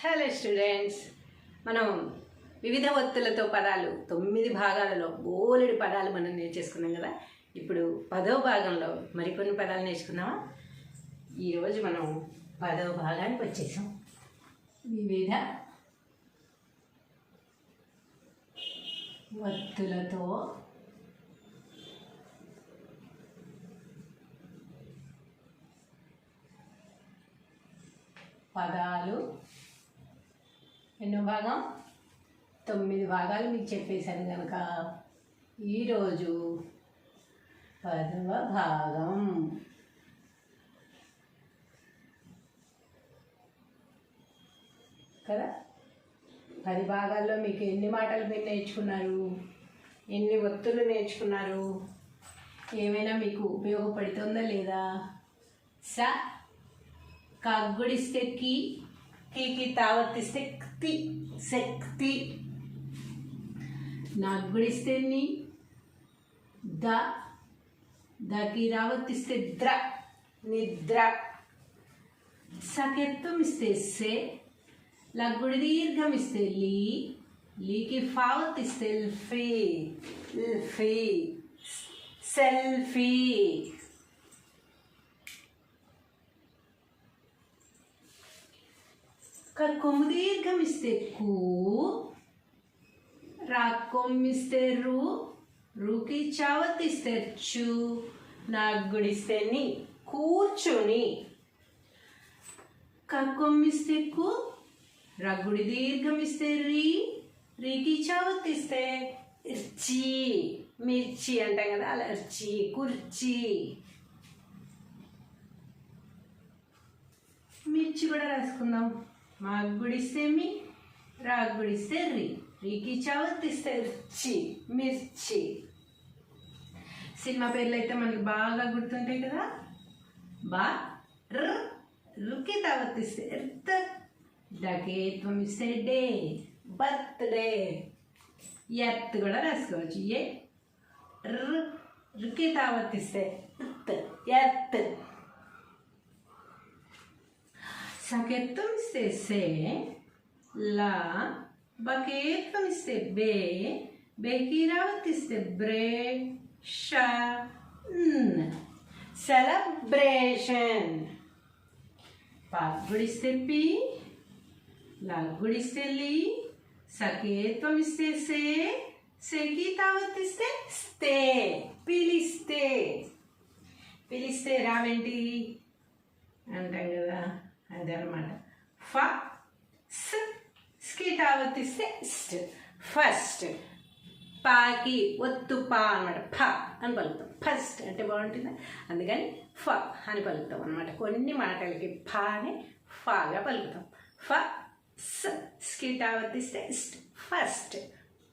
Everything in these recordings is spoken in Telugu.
హలో స్టూడెంట్స్ మనం వివిధ ఒత్తులతో పదాలు తొమ్మిది భాగాలలో బోలెడు పదాలు మనం నేర్చేసుకున్నాం కదా. ఇప్పుడు పదవ భాగంలో మరికొన్ని పదాలు నేర్చుకున్నామా ఈరోజు మనం పదవ భాగానికి వచ్చేసాం. వివిధ ఒత్తులతో పదాలు ఎన్నో భాగం? తొమ్మిది భాగాలు మీకు చెప్పేశాను కనుక ఈరోజు పదవ భాగం. కదా? పది భాగాల్లో మీకు ఎన్ని మాటలు మీరు నేర్చుకున్నారు? ఎన్ని ఒత్తులు నేర్చుకున్నారు? ఏమైనా మీకు ఉపయోగపడుతుందా లేదా? స. కగ్గుడిస్తే కి కీకి తావత్తిస్తే క. శక్తి నగ్గుడిస్తే ని ద దకి రావత్తిస్తే ద్ర నిద్ర. సకెత్వం ఇస్తే సే లగ్గుడి దీర్ఘం ఇస్తే లీ లీకి ఫావత్ ఇస్తే ఫే ఫీ సెల్ఫీ. కొమ్ము దీర్ఘం ఇస్తే కూ రాకొమ్మిస్తే రు రూకి చావతిస్తే చు నాగుడిస్తే ని కూర్చుని. కక్కొమ్మిస్తే కు రగ్గుడి దీర్ఘం ఇస్తే రీ రీకి చావతిస్తే ఇర్చి మిర్చి అంటాం కదా అలా ఇర్చి కుర్చీ. మిర్చి కూడా రాసుకుందాం. మాకు గుడిస్తే మీ రాకు గుడిస్తే రి రీకి చవతిస్తే చి మిర్చి సినిమా పేర్లు అయితే మనకి బాగా గుర్తుంటాయి కదా బా రుకి తావతిస్తే ఎర్త్ డకేత్వం ఇస్తే డే బర్త్డే ఎర్త్ కూడా రాసుకోవచ్చు ఏ ర్ రుకి తావతిస్తే ఎర్త్ సకెత్వం ఇస్తే సే లా బకేత్వం ఇస్తే బే బేకీరావత్ ఇస్తే బ్రే ష సెలబ్రేషన్ పగ్గుడిస్తే పి లగ్గుడిస్తే లి సకేత్వం ఇస్తే సే సెకి తావత్ ఇస్తే స్తే పిలిస్తే పిలిస్తే రావేంటి అంటాం కదా అదే ఫ స్ స్కి తావతిస్తే స్ట్. ఫస్ట్. పాకి ఒత్తు పా అనమాట ఫ అని పలుకుతాం. ఫస్ట్ అంటే బాగుంటుందా. అందుకని ఫ అని పలుకుతాం అనమాట కొన్ని మాటలకి ఫ అని ఫాగా పలుకుతాం. ఫ స్ స్కి తావతిస్తే స్ట్. ఫస్ట్.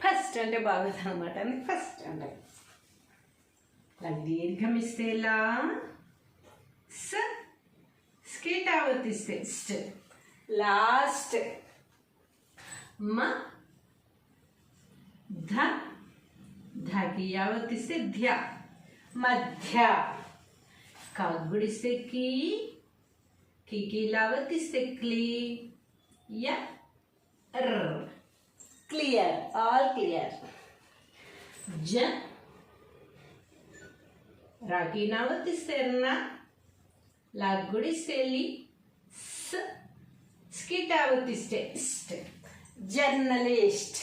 ఫస్ట్ అంటే బాగుంటుంది అనమాట అని ఫస్ట్ అంటే. దీర్ఘమిస్తే దీర్ఘం ఇస్తే లా స స్కిట్ ఆవర్తిస్తే స్ట్ లాస్ట్ మ ధ ధకి ఆవర్తిస్తే ధ్య మధ్య కగ్గుడిస్తే కీ కికి లావర్తిస్తే క్లీ య ర్ క్లియర్ ఆల్ క్లియర్ జ రాకి నావర్తిస్తే నా లగ్గుడిస్తే లి స్ స్కిట్ ఆవర్తిస్తే జర్నలిస్ట్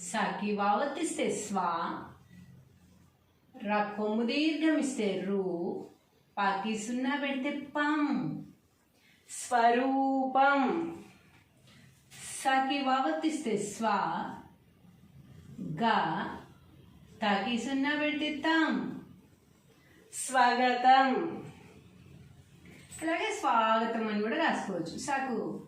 సాకి వావతిస్తే స్వా రా కొమ్ము దీర్ఘం ఇస్తే పాకి సున్నా పెడితే పం స్వరూపం సాకి వావతిస్తే స్వా గా తాకి సున్నా పెట్టిద్దాం స్వాగతం. అలాగే స్వాగతం అని కూడా రాసుకోవచ్చు. సాకు.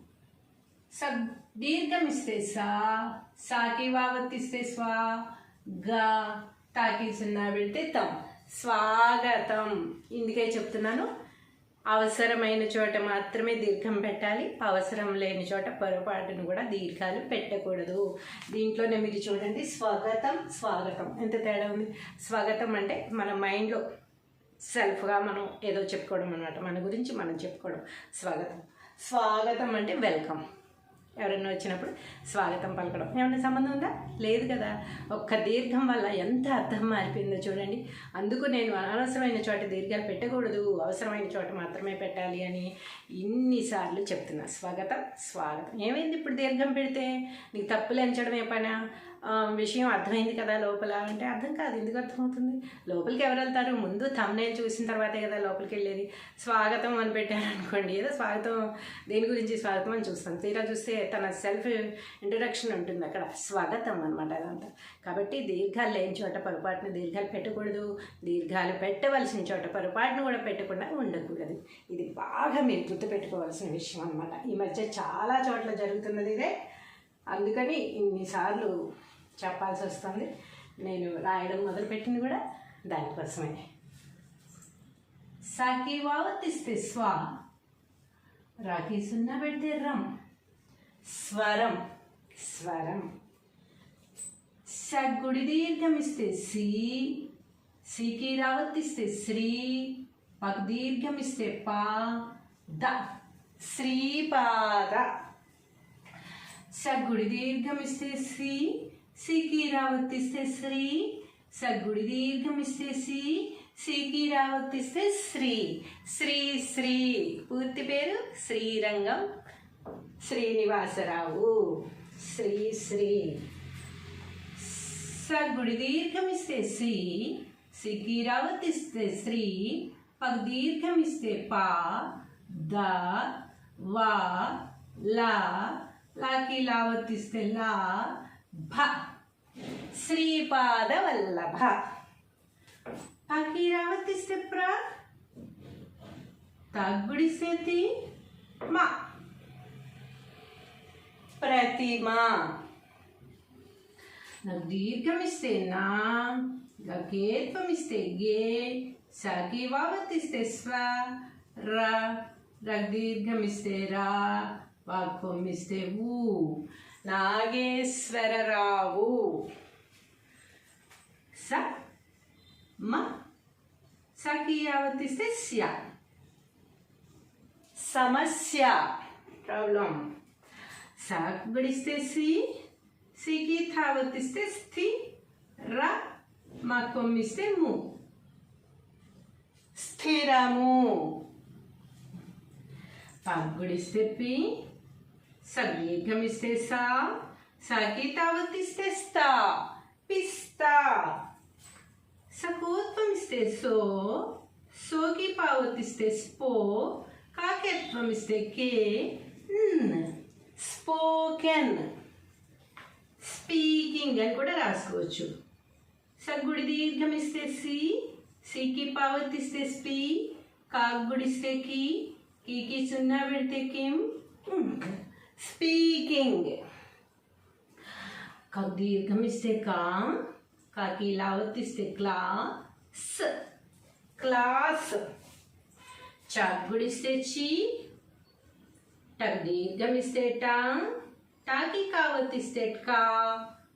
సబ్ దీర్ఘం ఇస్తే సా సాకి వావత్తిస్తే స్వా గా తాకి సున్నా పెడితే తం స్వాగతం. ఇందుకే చెప్తున్నాను. అవసరమైన చోట మాత్రమే దీర్ఘం పెట్టాలి. అవసరం లేని చోట పొరపాటును కూడా దీర్ఘాలు పెట్టకూడదు. దీంట్లోనే మీరు చూడండి స్వాగతం స్వాగతం. ఎంత తేడా ఉంది? స్వాగతం అంటే మన మైండ్లో సెల్ఫ్గా మనం ఏదో చెప్పుకోవడం అనమాట మన గురించి మనం చెప్పుకోవడం. స్వాగతం. స్వాగతం అంటే వెల్కమ్. ఎవరైనా వచ్చినప్పుడు స్వాగతం పలకడం. ఏమైనా సంబంధం ఉందా? లేదు కదా. ఒక్క దీర్ఘం వల్ల ఎంత అర్థం మారిపోయిందో చూడండి. అందుకు నేను అనవసరమైన చోట దీర్ఘాలు పెట్టకూడదు. అవసరమైన చోట మాత్రమే పెట్టాలి అని ఇన్నిసార్లు చెప్తున్నా. స్వాగతం స్వాగతం. ఏమైంది ఇప్పుడు దీర్ఘం పెడితే? నీకు తప్పులు ఎంచడం ఏ పనా? విషయం అర్థమైంది కదా లోపల అంటే అర్థం కాదు ఎందుకు అర్థమవుతుంది? లోపలికి ఎవరు వెళ్తారు? ముందు తమ్నేల్ చూసిన తర్వాతే కదా లోపలికి వెళ్ళేది. స్వాగతం అని పెట్టారు అనుకోండి. ఏదో స్వాగతం దేని గురించి స్వాగతం అని చూస్తాం. తీరా చూస్తే తన సెల్ఫ్ ఇంట్రడక్షన్ ఉంటుంది అక్కడ. స్వాగతం అనమాట అదంతా. కాబట్టి దీర్ఘాలు లేని చోట పొరపాటున దీర్ఘాలు పెట్టకూడదు. దీర్ఘాలు పెట్టవలసిన చోట పొరపాటును కూడా పెట్టకుండా ఉండకూడదు. ఇది బాగా మీరు గుర్తుపెట్టుకోవాల్సిన విషయం అనమాట ఈ మధ్య చాలా చోట్ల జరుగుతున్నది ఇదే. అందుకని ఇన్నిసార్లు చెప్పాల్సి వస్తుంది నేను రాయడం మొదలుపెట్టింది కూడా దానికోసమే. సాకి వావతిస్తే స్వా. రాఖీ సున్నా పెడితే రమ్ స్వరం. స్వరం. సగ్గుడి దీర్ఘమిస్తే సి. సికి రావతిస్తే శ్రీ. పక్ దీర్ఘమిస్తే పా. ద. శ్రీపాద. సగ్గుడి దీర్ఘమిస్తే సి. సికి శ్రీ సగ్గుడి దీర్ఘమిస్తే సి సికి శ్రీ. శ్రీ శ్రీ. పూర్తి పేరు శ్రీరంగం శ్రీనివాసరావు. శ్రీ శ్రీ. సగ్గుడి దీర్ఘమిస్తే సి సికి శ్రీ. పగ్ దీర్ఘమిస్తే పా ద వా లా. లాకి లావతిస్తే లా భ శ్రీపాద వల్లభ పాకి రావతిస్తే ప్ర తగ్గుడిస్తే తి మా ప్రతిమా నాకు దీర్ఘమిస్తే నా గకేత్వమిస్తే గే సకి వావతిస్తే స్వ ర రగ్ నాగేశ్వరరావు. స మ సకి ఆవర్తిస్తే స్య సమస్య. ప్రాబ్లం. సాక్ గడిస్తే సి సికి థావర్తిస్తే స్థి ర మా కొమ్మిస్తే ము. స్థిరము. పగ్గుడిస్తే పి సగీకమిస్తే సా సాకి తావతిస్తే స్థా పిస్తా? సకోత్వమిస్తే సో సోకి పావతిస్తే స్పో కాకెత్వమిస్తే కే? స్పోకెన్. స్పీకింగ్ అని కూడా రాసుకోవచ్చు. సగ్గుడి దీర్ఘమిస్తే సి? సికి పావతిస్తే స్పీ? కాగ్గుడిస్తే కి? కీకి సున్నా పెడితే కిం స్పీకింగ్ కగ్ దీర్ఘమిస్తే కా కాకి లావతిస్తే క్లా స్ క్లాస్ చాగ్గుడిస్తే చీ టక్ దీర్ఘమిస్తే టా టాకి కావతిస్తే కా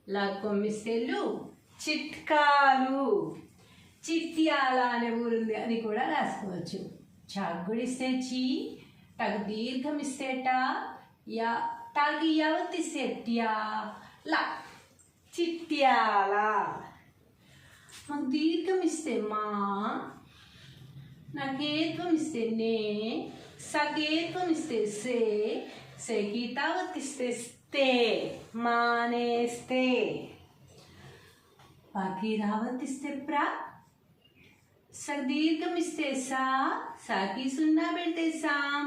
లాక్కొమ్మిస్తే లు చిట్కాలు చిట్యాల అనే ఊరుంది అని కూడా రాసుకోవచ్చు చాగ్గుడిస్తే చీ టక్ దీర్ఘమిస్తే టా యా టాకి యావతిస్తే ట్యా లా చిట్యాల మాకు దీర్ఘమిస్తే మా నాకేత్వం ఇస్తే నే సకేత్వం ఇస్తే సే సేకి తావతిస్తే స్తే మానేస్తే పాకి రావతిస్తే ప్రా సదీర్ఘం ఇస్తే సా సాకి సున్నా పెడితే సాం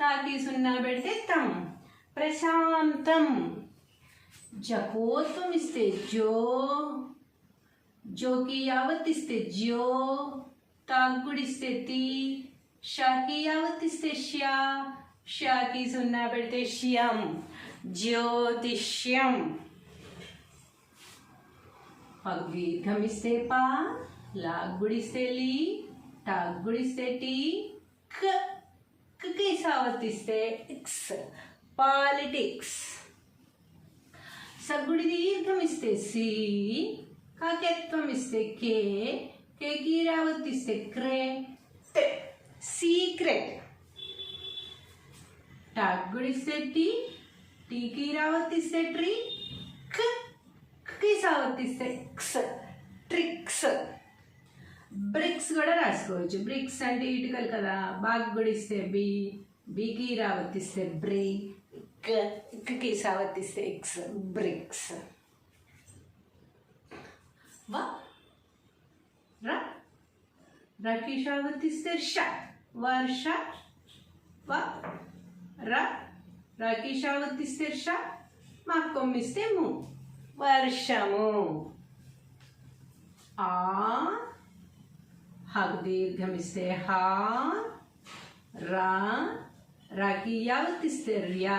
తాకి సున్నా పెడితే తం. ప్రశాంతం. జపోత్వం ఇస్తే జో జోకి యావతిస్తే జ్యో. తాగ్గుడిస్తే తి. షాకి యావతిస్తే ష్యా. షాకి సున్నా పెడితే ష్యం. జ్యోతిష్యం. పగ్దీర్ఘమిస్తే పా. లాగ్గుడిస్తే లీ. టాగ్గుడిస్తే టీ. క. ఇంగ్లీష్ ఆవర్తిస్తే ఇక్స్ పాలిటిక్స్. సగ్గుడి దీర్ఘం ఇస్తే సి కాకెత్వం ఇస్తే కే కేకి రావర్తిస్తే క్రే సీక్రెట్ టాక్ గుడిస్తే టీ టీకి రావర్తిస్తే ట్రీ క్కి సావర్తిస్తే క్స్ ట్రిక్స్ బ్రిక్స్ కూడా రాసుకోవచ్చు. బ్రిక్స్ అంటే ఇటుకలు కదా. బాగ్ గుడిస్తే బి బికి రావర్తిస్తే బ్రి కి సావర్తిస్తే ఎక్స్ బ్రిక్స్. వా? రకి సావర్తిస్తే ష వర్ష వ ర. రకి సావర్తిస్తే ష మా కొమ్మిస్తే ము వర్షము. ఆ హగ్ దీర్ఘమిస్తే హా రా రాకి యావత్తిస్తే రియా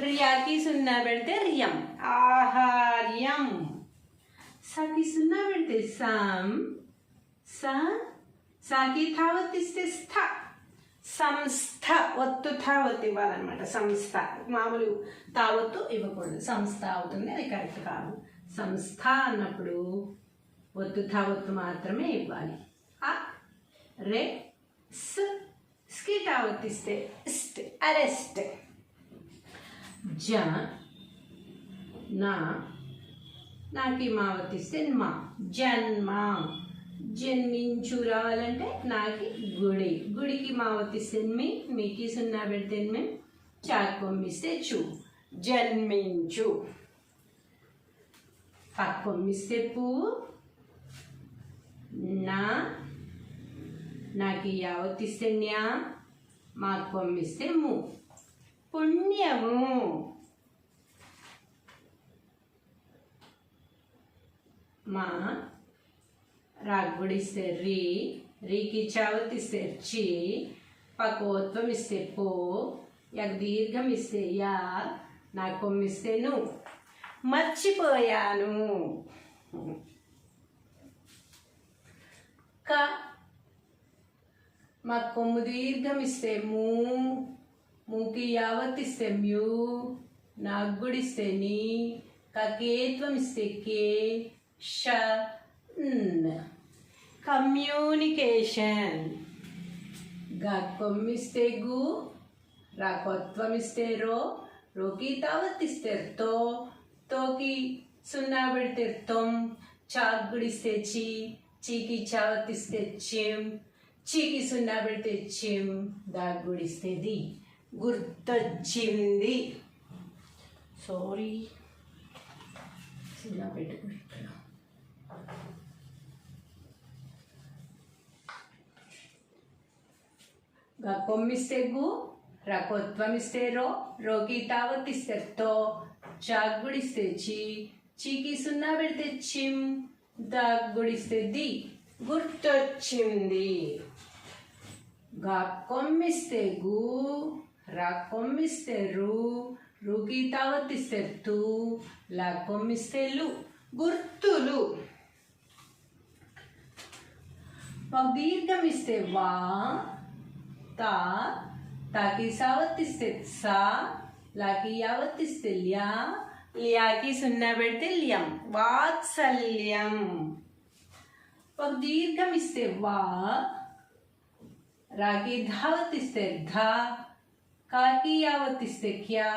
రియాకి సున్నా పెడితే రియం ఆహార్యం సాకి సున్నా పెడితే సాం స సాకి థావత్తిస్తే స్థ సంస్థ ఒత్తు థావత్తు ఇవ్వాలన్నమాట సంస్థ మామూలు తావత్తు ఇవ్వకూడదు సంస్థ అవుతుంది అది కరెక్ట్ కాదు సంస్థ అన్నప్పుడు ఒత్తు తావత్తు మాత్రమే ఇవ్వాలి రే స్ స్కి తావత్తిస్తే స్ట్ అరెస్ట్ జ నా నాకి మావతిస్తే మా జన్మ. జన్మించు రావాలంటే నాకి గుడి. గుడికి మావర్తిస్తే మీ మీకి సున్నా పెడితే మేము చాకు పంపిస్తే చూ. జన్మించు. పక్క పంపిస్తే పువ్వు నా నాకు యావత్తిస్తే న్యా మాకు పంపిస్తే ము. పుణ్యము. మా రాగ్గుడిస్తే రీ రీకి చావతిస్తే చి పకోత్వం ఇస్తే పో యక్ దీర్ఘం ఇస్తే యా నాకు పంపిస్తే ను. మర్చిపోయాను. క మా కొమ్ము దీర్ఘం ఇస్తే మూ మూకి యావత్ ఇస్తే మ్యూ నాగ్గుడిస్తే నీ కకేత్వం ఇస్తే కే ష కమ్యూనికేషన్ గక్కొమ్మిస్తే గు రాకొత్వం ఇస్తే రో రోకి తావత్ ఇస్తే తో తోకి సున్నా పెడితే తొమ్ చాక్ గుడిస్తే చీ చీకి చావత్ ఇస్తే చిమ్ చీకి సున్నా పెడితే చిమ్ దాగ్ ది గుర్తొచ్చింది. సారీ సున్నా పెట్టుకుని ఇక్కడ కొమ్మిస్తే గు రకొత్వమిస్తే రో రోకి తావత్తిస్తే తో చాగ్గుడిస్తే చీ చీకి సున్నా పెడితే చిమ్ దగ్గుడిస్తే ది. గుర్తొచ్చింది. గా కొమ్మిస్తే గు రా కొమ్మిస్తే రు రుకి తావత్తిస్తే తు లా కొమ్మిస్తే లు గుర్తులు. దీర్ఘం ఇస్తే వా తా తాకి సావత్తిస్తే సా లాకి యావత్తిస్తే ల్యా ల్యాకి సున్నా పెడితే ల్యం వాత్సల్యం. ఒక దీర్ఘం ఇస్తే వా రాకి ధావత్తిస్తే ధా కాకి యావత్తిస్తే క్యా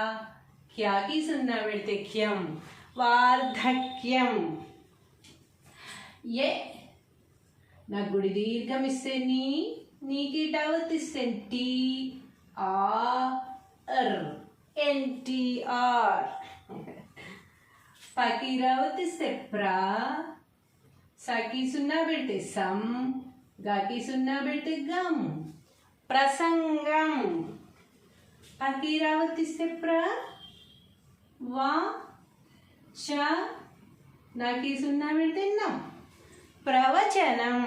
క్యాకి సున్నా పెడితే క్యం వార్ధక్యం ఏ నా గుడి దీర్ఘం ఇస్తే నీ నీకి టావత్తిస్తే టీ ఆర్ ఎన్టీఆర్ పకి రావత్తిస్తే ప్రా సకి సున్నా పెడితే సం గాకి సున్నా పెడితే గమ్ ప్రసంగం. పకి రావత్తిస్తే ప్ర వా చ నాకి సున్నా పెడితే నం ప్రవచనం.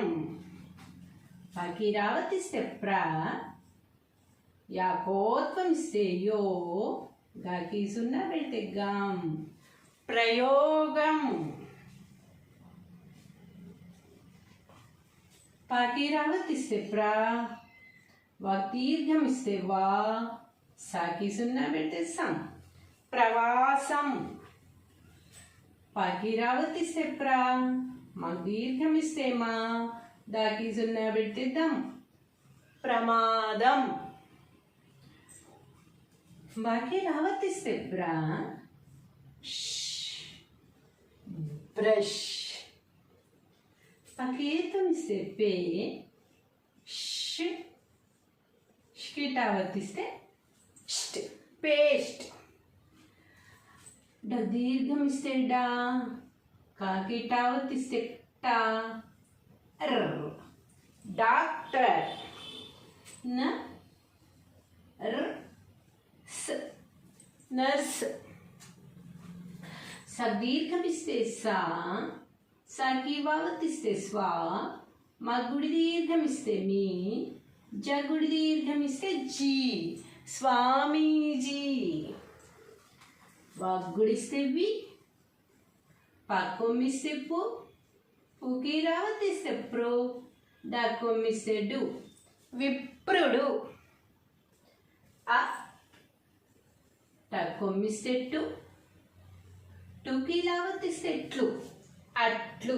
పకి పకిరావతిస్తే ప్ర యాకోత్వం ఇస్తే యో గాకి సున్నా పెడితే గం ప్రయోగం. పకిరావతిస్తే ఇస్తే ప్రా దీర్ఘం ఇస్తే వా సాకి సున్నా పెడితే సం ప్రవాసం పకిరావతిస్తే ప్ర మాకు దీర్ఘం ఇస్తే మా దాకి సున్నా పెడితే దమ్ ప్రమాదం బాకీ రావర్తిస్తే బ్రా బ్రష్ పకేతం ఇస్తే పే ష్ షిట్ ఆవర్తిస్తే స్ట్ పేస్ట్ డ దీర్ఘం ఇస్తే డా కాకిట ఆవర్తిస్తే టా ర్ డాక్టర్ న ర్ స్ నర్స్ సదీర్ఘమిస్తే సా సాకి వావతిస్తే స్వా మగుడి దీర్ఘమిస్తే మీ జగుడి దీర్ఘమిస్తే జీ. స్వామీజీ వగ్గుడిస్తే వి పక్కొమ్మిస్తే పు పుకి రావతిస్తే ప్రో డక్కొమ్మిస్తే డు విప్రుడు. ఆ టక్కొమ్మిస్తే టు టూకి లావతిస్తే ట్లు. అట్లు.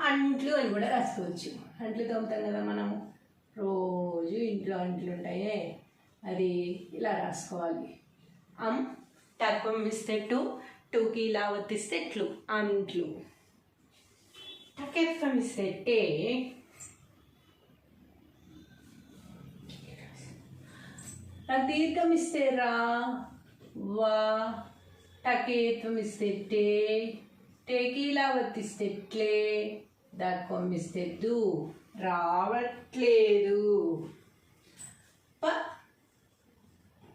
అంట్లు అని కూడా రాసుకోవచ్చు. అంట్లు తోముతాం కదా మనము. రోజు ఇంట్లో అంట్లు ఉంటాయే. అది ఇలా రాసుకోవాలి. అమ్ తత్వం ఇస్తే టూ టూకి లావతిస్తే ఎట్లు అంట్లు టకెఫమిస్తే టే దీర్ఘమిస్తే రా వా. టకేత్వమిస్తే టే. టేకీలా వర్తిస్తే ట్లే దక్కొమ్మిస్తే రావట్లేదు. ప.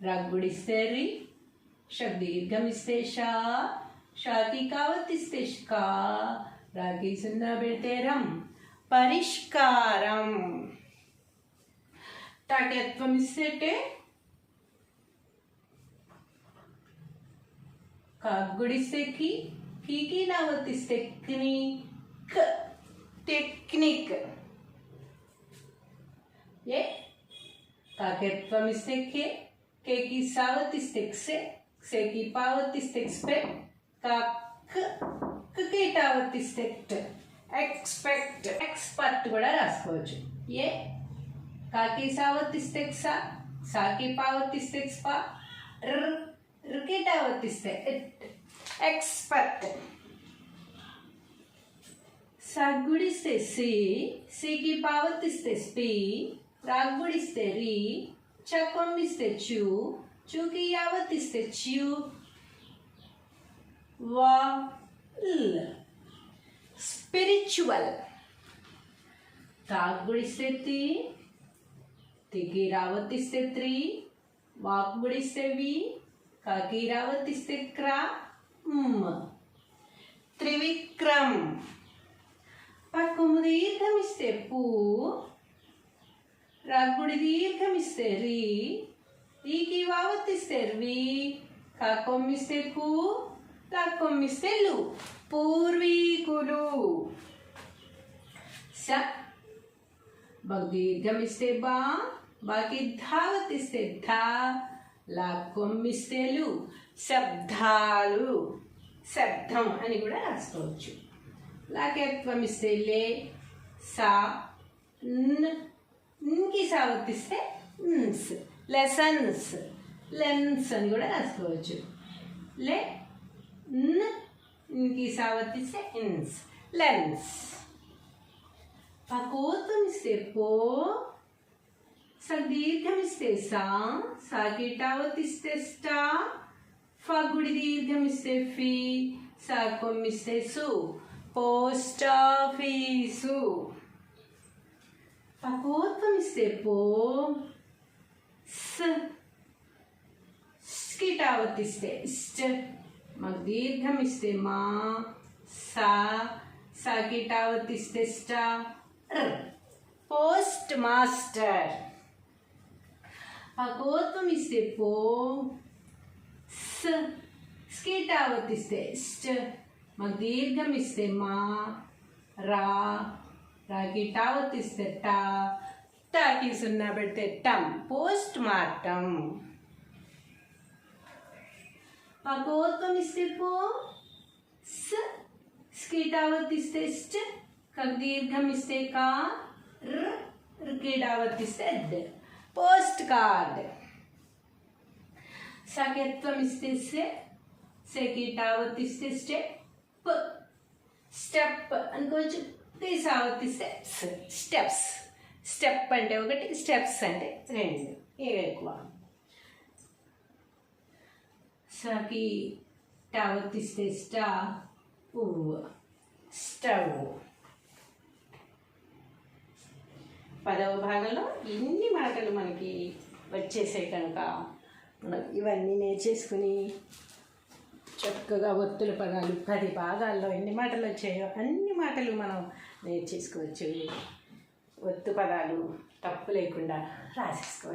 రగ్గుడిస్తే రి షక్ దీర్ఘమిస్తే షా షాకి కావతిస్తే షకా రాకి సున్నా పెడితే రం పరిష్కారం. టకెత్వమిస్తే ఇస్తేటే కాగ్గుడిస్తే కి కీకి నావర్తిస్తే క్ని క్ టెక్నిక్ ఏ కాకెత్వమిస్తే కే కేకి సావతిస్తే క్సే క్సేకి పావతిస్తే క్స్పె కాక్ కీటావర్తిస్తే క్ట్ ఎక్స్పెక్ట్ ఎక్స్పర్ట్ కూడా రాసుకోవచ్చు ఏ కాకి సావర్తిస్తే క్సా సాకి పావర్తిస్తే క్స్పా ర్ రికేట వర్తిస్తే ఎక్స్పర్ట్ సగ్గుడిస్తే సి సికి పావర్తిస్తే స్పి రాగ్గుడిస్తే రి చక్కొమ్మిస్తే చూ చూకి యావర్తిస్తే చ్యూ వా స్పిరిచువల్ తాగ్గుడిస్తే తి తికి రావర్తిస్తే త్రీ వాక్గుడిస్తే వి కాకీరావర్తిస్తే క్రా మ్. త్రివిక్రమ్ పక్కము దీర్ఘమిస్తే పూ రగ్గుడి దీర్ఘమిస్తే రీ ఈకి వావర్తిస్తే వి కాకొమ్మిస్తే కు లాక్కొమ్మిస్తే లు పూర్వీకులు స దీర్ఘమిస్తే బా బాకి ధావతిస్తే ధా లాక్కొమ్మిస్తేలు శబ్దాలు. శబ్దం అని కూడా రాసుకోవచ్చు. లాకెత్వమిస్తే లే సా ఇంకి సా వర్తిస్తే న్స్. లెసన్స్. లెన్స్ అని కూడా రాసుకోవచ్చు. లే న్. సా వర్తిస్తే ఇన్స్ లెన్స్. పకోత్వమిస్తే పో సదీర్ఘమిస్తే సా సాకిటావతిస్తే స్టా. ఫగుడి దీర్ఘమిస్తే ఫీ సాకొమ్మిస్తే సు పోస్ట్ ఆఫీసు పకోత్వమిస్తే పో స్ స్కిటావతిస్తే ఇష్ట మాకు దీర్ఘమిస్తే మా సా సాకిటావతిస్తే స్టా ర్ పోస్ట్ మాస్టర్ పకోత్వం ఇస్తే పో స్ స్కీటావర్తిస్తే స్ట్ మాకు దీర్ఘం ఇస్తే మా రా రాకి టావర్తిస్తే టా టాకి సున్నా పెడితే టమ్ పోస్ట్ మార్టం పకోత్వం ఇస్తే పో స్ స్కీటావర్తిస్తే స్ట్ కక్ దీర్ఘం ఇస్తే కా ర్ రుకీటావర్తిస్తే డ్ పోస్ట్ కార్డ్ సకెత్వం ఇస్తే సే సెకీటావర్తిస్తే స్టెప్ స్టెప్ అనుకోవచ్చు. తీసావర్తిస్తే స్టెప్స్. స్టెప్ అంటే ఒకటి స్టెప్స్ అంటే రెండు. ఇవి ఎక్కువ. సకి టావర్తిస్తే స్టా పువ్వు స్టవ్. పదవ భాగంలో ఎన్ని మాటలు మనకి వచ్చేసాయి కనుక ఇవన్నీ నేర్చేసుకుని చక్కగా ఒత్తుల పదాలు పది భాగాల్లో ఎన్ని మాటలు వచ్చాయో అన్ని మాటలు మనం నేర్చేసుకోవచ్చు. ఒత్తు పదాలు తప్పు లేకుండా రాసేసుకోవచ్చు.